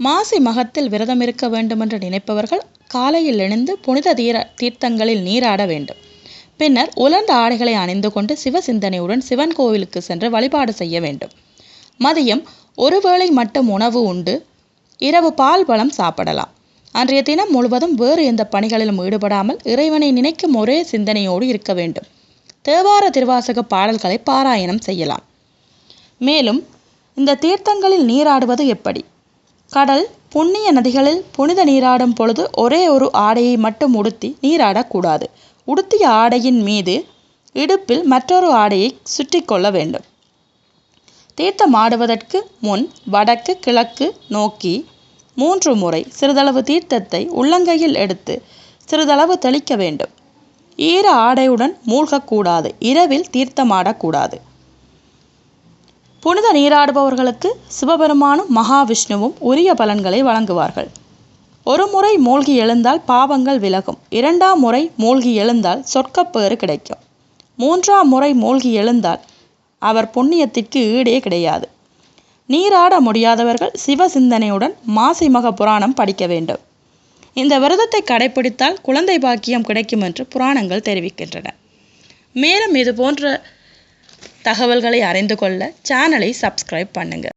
மாசி மகத்தில் விரதம் இருக்க வேண்டுமென்று நினைப்பவர்கள் காலையில் எழுந்து புனித தீர தீர்த்தங்களில் நீராட வேண்டும். பின்னர் உலர்ந்த ஆடைகளை அணிந்து கொண்டு சிவ சிந்தனையுடன் சிவன் கோவிலுக்கு சென்று வழிபாடு செய்ய வேண்டும். மதியம் ஒருவேளை மட்டும் உணவு உண்டு. இரவு பால் பழம் சாப்பிடலாம். அன்றைய தினம் முழுவதும் வேறு எந்த பணிகளிலும் ஈடுபடாமல் இறைவனை நினைக்கும் ஒரே சிந்தனையோடு இருக்க வேண்டும். தேவார திருவாசக பாடல்களை பாராயணம் செய்யலாம். மேலும் இந்த தீர்த்தங்களில் நீராடுவது எப்படி? கடல் புண்ணிய நதிகளில் புனித நீராடும் பொழுது ஒரே ஒரு ஆடையை மட்டும் உடுத்தி நீராடக்கூடாது. உடுத்திய ஆடையின் மீது இடுப்பில் மற்றொரு ஆடையை சுற்றி கொள்ள வேண்டும். தீர்த்தம் ஆடுவதற்கு முன் வடக்கு கிழக்கு நோக்கி மூன்று முறை சிறிதளவு தீர்த்தத்தை உள்ளங்கையில் எடுத்து சிறிதளவு தெளிக்க வேண்டும். ஈர ஆடையுடன் மூழ்கக்கூடாது. இரவில் தீர்த்தமாடக்கூடாது புனித நீராடுபவர்களுக்கு சிவபெருமானும் மகாவிஷ்ணுவும் உரிய பலன்களை வழங்குவார்கள். ஒரு முறை மூழ்கி எழுந்தால் பாவங்கள் விலகும். இரண்டாம் முறை மூழ்கி எழுந்தால் சொற்கப்பேறு கிடைக்கும். மூன்றாம் முறை மூழ்கி எழுந்தால் அவர் புண்ணியத்திற்கு ஈடே கிடையாது. நீராட முடியாதவர்கள் சிவ சிந்தனையுடன் மாசி மக புராணம் படிக்க வேண்டும். இந்த விரதத்தை கடைபிடித்தால் குழந்தை பாக்கியம் கிடைக்கும் என்று புராணங்கள் தெரிவிக்கின்றன. மேலும் இது போன்ற தகவல்களை அறிந்து கொள்ள சேனலை சப்ஸ்கிரைப் பண்ணுங்கள்